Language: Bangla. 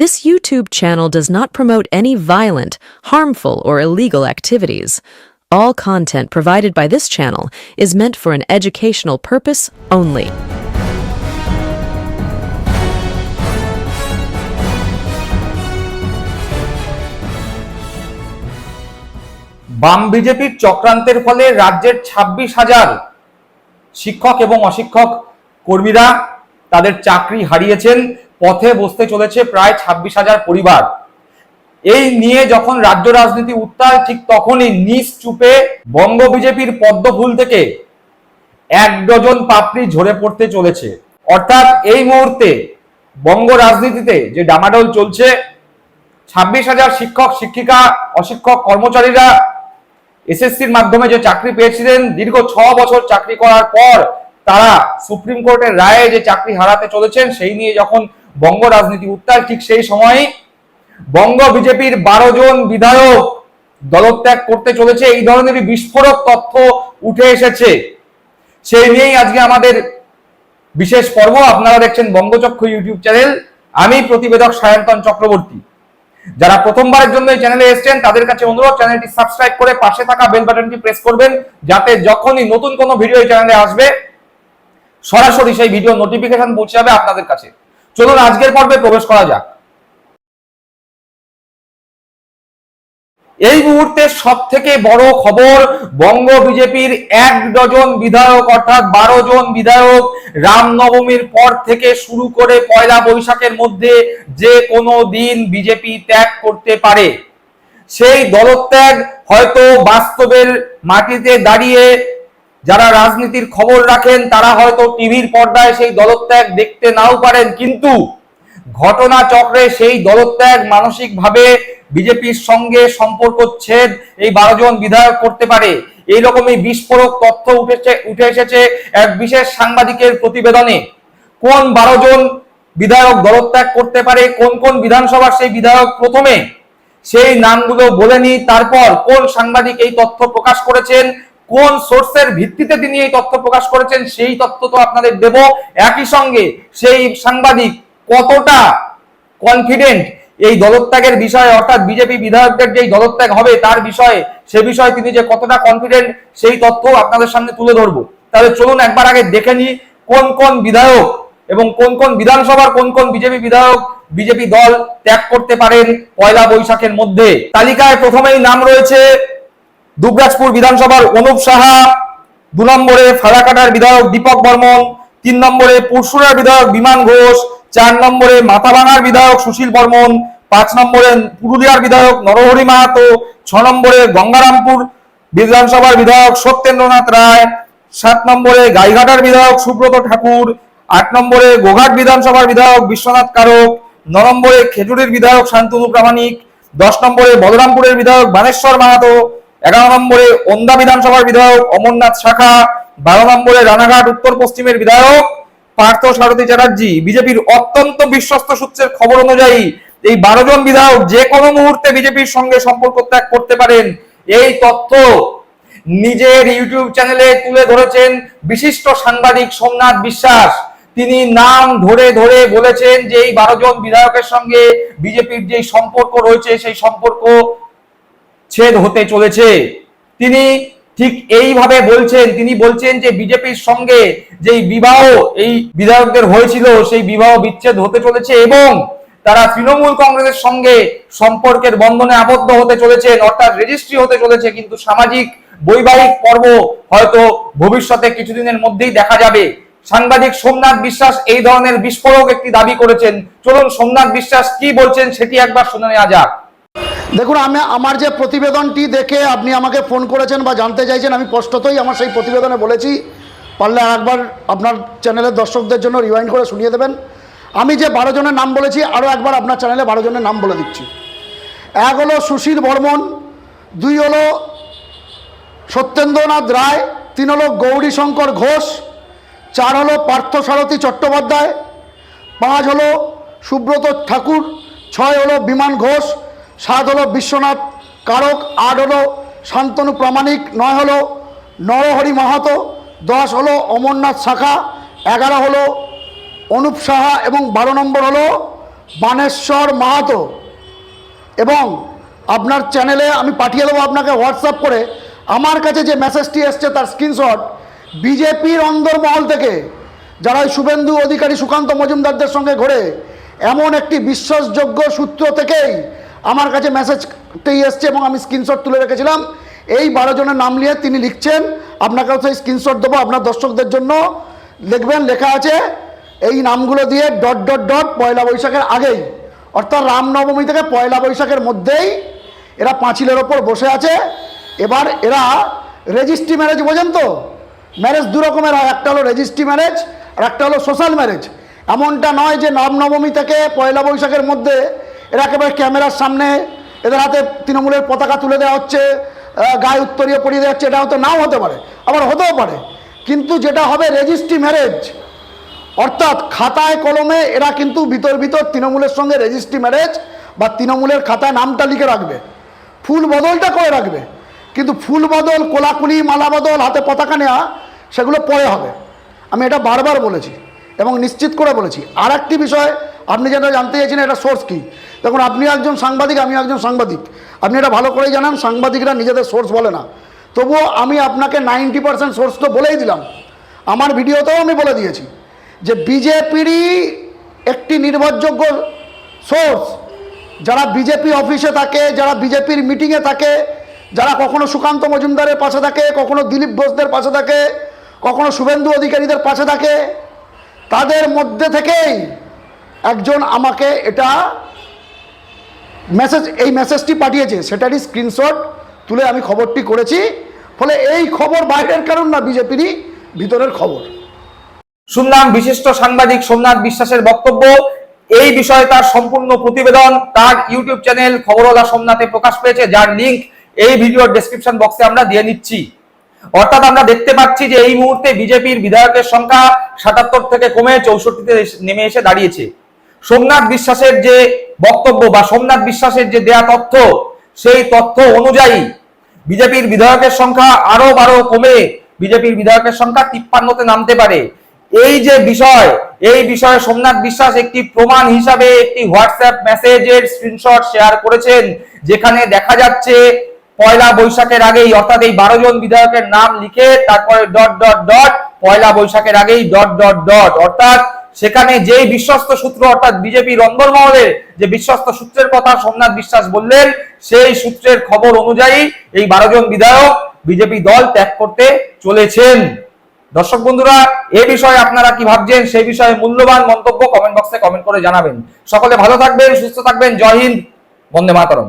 This YouTube channel does not promote any violent, harmful, or illegal activities. All content provided by this channel is meant for an educational purpose only. বাম বিজেপির চক্রান্তের ফলে রাজ্যের ছাব্বিশ হাজার শিক্ষক এবং অশিক্ষক কর্মীরা তাদের চাকরি হারিয়েছেন, পথে বসতে চলেছে প্রায় ছাব্বিশ হাজার পরিবার। এই নিয়ে যখন রাজ্য রাজনীতি উত্তাল, ঠিক তখনই নিজ চুপে বঙ্গ বিজেপির পদ্ম পদ্মফুল থেকে এক ডজন পাপড়ি ঝরে পড়তে চলেছে। অর্থাৎ এই মুহূর্তে বঙ্গ রাজনীতিতে যে ডামাডোল চলছে, ছাব্বিশ হাজার শিক্ষক, শিক্ষিকা, অশিক্ষক, কর্মচারীরা এসএসসির মাধ্যমে যে চাকরি পেয়েছিলেন, দীর্ঘ ছ বছর চাকরি করার পর তারা সুপ্রিম কোর্টের রায়ে যে চাকরি হারাতে চলেছেন, সেই নিয়ে যখন বঙ্গ রাজনীতি উত্তাল, ঠিক সেই সময়ই বঙ্গ বিজেপির বারো জন বিধায়ক দলত্যাগ করতে চলেছে। এই ধরনেরই বিস্ফোরক তথ্য উঠে এসেছে। সেই নিয়েই আজকে আমাদের বিশেষ পর্ব। আপনারা দেখছেন বঙ্গচক্র ইউটিউব চ্যানেল। আমি প্রতিবেদক সায়ন্তন চক্রবর্তী। যারা প্রথমবারের জন্য এই চ্যানেলে এসেছেন, তাদের কাছে অনুরোধ, চ্যানেলটি সাবস্ক্রাইব করে পাশে থাকা বেল বাটনটি প্রেস করবেন, যাতে যখনই নতুন কোনো ভিডিও এই চ্যানেলে আসবে সরাসরি সেই ভিডিও নোটিফিকেশন পৌঁছে যাবে আপনাদের কাছে। চলুন আজকের পর্বে প্রবেশ করা যাক। এই মুহূর্তে সব থেকে বড় খবর, বঙ্গ বিজেপির এক ডজন বিধায়ক অর্থাৎ বারো জন বিধায়ক রামনবমীর পর থেকে শুরু করে পয়লা বৈশাখের মধ্যে যে কোনো দিন বিজেপি ত্যাগ করতে পারে। সেই দলত্যাগ হয়তো বাস্তবের মাটিতে দাঁড়িয়ে যারা রাজনীতির খবর রাখেন, তারা হয়তো টিভির পর্দায় সেই দলত্যাগ দেখতে নাও পারেন, কিন্তু ঘটনা চক্রে সেই দলত্যাগ মানসিকভাবে বিজেপির সঙ্গে সম্পর্ক ছেদ এই বারো জন বিধায়ক করতে পারে। এই রকমই বিস্ফোরক তথ্য উঠেছে, উঠে এসেছে এক বিশেষ সাংবাদিকের প্রতিবেদনে। কোন বারো জন বিধায়ক দলত্যাগ করতে পারে, কোন কোন বিধানসভার সেই বিধায়ক প্রথমে? সেই নামগুলো বলেনি তারপর কোন সাংবাদিক এই তথ্য প্রকাশ করেছেন কোন সোর্সের ভিত্তিতে তিনি এই তথ্য প্রকাশ করেছেন, সেই তথ্য তো আপনাদের দেব। একই সঙ্গে সেই সাংবাদিক কতটা কনফিডেন্ট এই দলত্যাগের বিষয়ে, অর্থাৎ বিজেপি বিধায়কদের যে দলত্যাগ হবে তার বিষয়ে, সে বিষয়ে তিনি যে কতটা কনফিডেন্ট সেই তথ্য আপনাদের সামনে তুলে ধরবো। তাহলে চলুন একবার আগে দেখে নিই কোন কোন বিধায়ক এবং কোন কোন বিধানসভার কোন কোন বিজেপি বিধায়ক বিজেপি দল ত্যাগ করতে পারেন পয়লা বৈশাখের মধ্যে। তালিকায় প্রথমেই নাম রয়েছে দুবরাজপুর বিধানসভার অনুপ সাহা, দু নম্বরে ফালাকাটার বিধায়ক দীপক বর্মন, তিন নম্বরে পরশুরার বিধায়ক বিমান ঘোষ, চার নম্বরে মাথাভাঙার বিধায়ক সুশীল বর্মন, পাঁচ নম্বরে পুরুলিয়ার বিধায়ক নরহরি মাহাতো, ছ নম্বরে গঙ্গারামপুর বিধানসভার বিধায়ক সত্যেন্দ্রনাথ রায়, সাত নম্বরে গাইঘাটার বিধায়ক সুব্রত ঠাকুর, আট নম্বরে গোঘাট বিধানসভার বিধায়ক বিশ্বনাথ কারক, ন নম্বরে খেজুরের বিধায়ক শান্তনু প্রামাণিক, দশ নম্বরে বলরামপুরের বিধায়ক বানেশ্বর মাহাতো এগারো নম্বরে ওন্দা বিধানসভার বিধায়ক অমরনাথ শাখা, বারো নম্বরে রানাঘাট উত্তর পশ্চিমের বিধায়ক পার্থ সারথী চ্যাটার্জি। বিজেপির অত্যন্ত বিশ্বস্ত সূত্রের খবর অনুযায়ী এই বারো জন বিধায়ক যে কোনো মুহূর্তে বিজেপির সঙ্গে সম্পর্ক ত্যাগ করতে পারেন। এই তথ্য নিজের ইউটিউব চ্যানেলে তুলে ধরেছেন বিশিষ্ট সাংবাদিক সোমনাথ বিশ্বাস। তিনি নাম ধরে ধরে বলেছেন যে এই বারো জন বিধায়কের সঙ্গে বিজেপির যে সম্পর্ক রয়েছে, সেই সম্পর্ক ছেদ হতে চলেছে। তিনি ঠিক এইভাবে বলছেন, তিনি বলছেন যে বিজেপির সঙ্গে যেই বিবাহ এই বিধায়কদের হয়েছিল, সেই বিবাহ বিচ্ছেদ হতে চলেছে এবং তারা তৃণমূল কংগ্রেসের সঙ্গে সম্পর্কের বন্ধনে আবদ্ধ হতে চলেছেন, অর্থাৎ রেজিস্ট্রি হতে চলেছে, কিন্তু সামাজিক, বৈবাহিক পর্ব হয়তো ভবিষ্যতে কিছুদিনের মধ্যেই দেখা যাবে। সাংবাদিক সোমনাথ বিশ্বাস এই ধরনের বিস্ফোরক একটি দাবি করেছেন। চলুন, সোমনাথ বিশ্বাস কি বলছেন সেটি একবার শুনে নেওয়া যাক। দেখুন, আমি আমার যে প্রতিবেদনটি দেখে আপনি আমাকে ফোন করেছেন বা জানতে চাইছেন, আমি স্পষ্টতই আমার সেই প্রতিবেদনে বলেছি। পারলে একবার আপনার চ্যানেলের দর্শকদের জন্য রিওয়াইন্ড করে শুনিয়ে দেবেন। আমি যে বারো জনের নাম বলেছি আরও একবার আপনার চ্যানেলে বারো জনের নাম বলে দিচ্ছি। এক হলো সুশীল বর্মন, দুই হলো সত্যেন্দ্রনাথ রায়, তিন হলো গৌরীশঙ্কর ঘোষ, চার হলো পার্থসারথী চট্টোপাধ্যায়, পাঁচ হলো সুব্রত ঠাকুর, ছয় হলো বিমান ঘোষ সাত হলো বিশ্বনাথ, কারক আট হলো শান্তনু প্রামাণিক, নয় হলো নরহরি মাহাতো, দশ হলো অমরনাথ শাখা, এগারো হলো অনুপ সাহা এবং বারো নম্বর হলো বানেশ্বর মাহাতো। এবং আপনার চ্যানেলে আমি পাঠিয়ে দেবো আপনাকে হোয়াটসঅ্যাপ করে, আমার কাছে যে মেসেজটি এসছে তার স্ক্রিনশট। বিজেপির অন্দরমহল থেকে যারা শুভেন্দু অধিকারী সুকান্ত মজুমদারদের সঙ্গে ঘোরে, এমন একটি বিশ্বাসযোগ্য সূত্র থেকেই আমার কাছে মেসেজটি এসছে এবং আমি স্ক্রিনশট তুলে রেখেছিলাম। এই বারো জনের নাম নিয়ে তিনি লিখছেন। আপনাকেও সেই স্ক্রিনশট দেবো আপনার দর্শকদের জন্য। লিখবেন লেখা আছে, এই নামগুলো দিয়ে ডট ডট ডট পয়লা বৈশাখের আগেই, অর্থাৎ রামনবমী থেকে পয়লা বৈশাখের মধ্যেই এরা পাঁচিলের ওপর বসে আছে। এবার এরা রেজিস্ট্রি ম্যারেজ বোঝেন তো? ম্যারেজ দু রকমের হয়, একটা হলো রেজিস্ট্রি ম্যারেজ আর একটা হলো সোশ্যাল ম্যারেজ এমনটা নয় যে রামনবমী থেকে পয়লা বৈশাখের মধ্যে এরা একেবারে ক্যামেরার সামনে, এদের হাতে তৃণমূলের পতাকা তুলে দেওয়া হচ্ছে গায়ে উত্তরীয় পরিয়ে দেওয়া হচ্ছে, এটা হয়তো নাও হতে পারে, আবার হতেও পারে। কিন্তু যেটা হবে রেজিস্ট্রি ম্যারেজ, অর্থাৎ খাতায় কলমে এরা কিন্তু ভিতর ভিতর তৃণমূলের সঙ্গে রেজিস্ট্রি ম্যারেজ বা তৃণমূলের খাতায় নামটা লিখে রাখবে। ফুল বদলটা করে রাখবে। কিন্তু ফুল বদল, কোলাকুলি, মালা বদল, হাতে পতাকা নেওয়া সেগুলো পরে হবে। আমি এটা বারবার বলেছি এবং নিশ্চিত করে বলেছি। আর একটি বিষয় আপনি যেটা জানতে চাইছেন এটা সোর্স কী? দেখুন, আপনি একজন সাংবাদিক আমি একজন সাংবাদিক। আপনি এটা ভালো করেই জানান, সাংবাদিকরা নিজেদের সোর্স বলে না। তবুও আমি আপনাকে নাইনটি পার্সেন্ট সোর্স তো বলেই দিলাম। আমার ভিডিওতেও আমি বলে দিয়েছি যে বিজেপিরই একটি নির্ভরযোগ্য সোর্স যারা বিজেপি অফিসে থাকে, যারা বিজেপির মিটিংয়ে থাকে, যারা কখনো সুকান্ত মজুমদারের পাশে থাকে, কখনো দিলীপ ঘোষদের পাশে থাকে, কখনো শুভেন্দু অধিকারীদের পাশে থাকে, তাদের মধ্যে থেকেই একজন আমাকে এটা মেসেজ এই মেসেজটি পাঠিয়েছে, সেটারই স্ক্রিনশট তুলে আমি খবরটি করেছি। ফলে এই খবর বাইরের কারণ না, বিজেপিরই ভিতরের খবর। শুনলাম বিশিষ্ট সাংবাদিক সোমনাথ বিশ্বাসের বক্তব্য। এই বিষয়ে তার সম্পূর্ণ প্রতিবেদন, তার ইউটিউব চ্যানেল খবরওয়ালা সোমনাথে প্রকাশ পেয়েছে, যার লিঙ্ক এই ভিডিওর ডেসক্রিপশন বক্সে আমরা দিয়ে নিচ্ছি। অর্থাৎ আমরা দেখতে পাচ্ছি যে এই মুহূর্তে বিজেপির বিধায়কের সংখ্যা সাতাত্তর থেকে কমে চৌষট্টিতে নেমে এসে দাঁড়িয়েছে। সোমনাথ বিশ্বাসের যে বক্তব্য বা সোমনাথ বিশ্বাসের যে দেয়া তথ্য, সেই তথ্য অনুযায়ী বিজেপির বিধায়কের সংখ্যা আরও বারো কমে বিজেপির বিধায়কের সংখ্যা তিপ্পান্নতে নামতে পারে। এই যে বিষয়, এই বিষয়ে সোমনাথ বিশ্বাস একটি প্রমাণ হিসাবে একটি হোয়াটসঅ্যাপ মেসেজের স্ক্রিনশট শেয়ার করেছেন, যেখানে দেখা যাচ্ছে পয়লা বৈশাখের আগেই, অর্থাৎ এই বারো জন বিধায়কের নাম লিখে তারপরে ডট ডট ডট পয়লা বৈশাখের আগেই ডট ডট ডট, অর্থাৎ সেখানে যেই বিশ্বস্ত সূত্র অর্থাৎ বিজেপির অন্দরমহলের যে বিশ্বস্ত সূত্রের কথা সোমনাথ বিশ্বাস বললেন, সেই সূত্রের খবর অনুযায়ী এই বারো জন বিধায়ক বিজেপি দল ত্যাগ করতে চলেছেন। দর্শক বন্ধুরা, এ বিষয়ে আপনারা কি ভাবছেন? সেই বিষয়ে মূল্যবান মন্তব্য কমেন্ট বক্সে কমেন্ট করে জানাবেন। সকলে ভালো থাকবেন, সুস্থ থাকবেন। জয় হিন্দ, বন্দে মাতরম।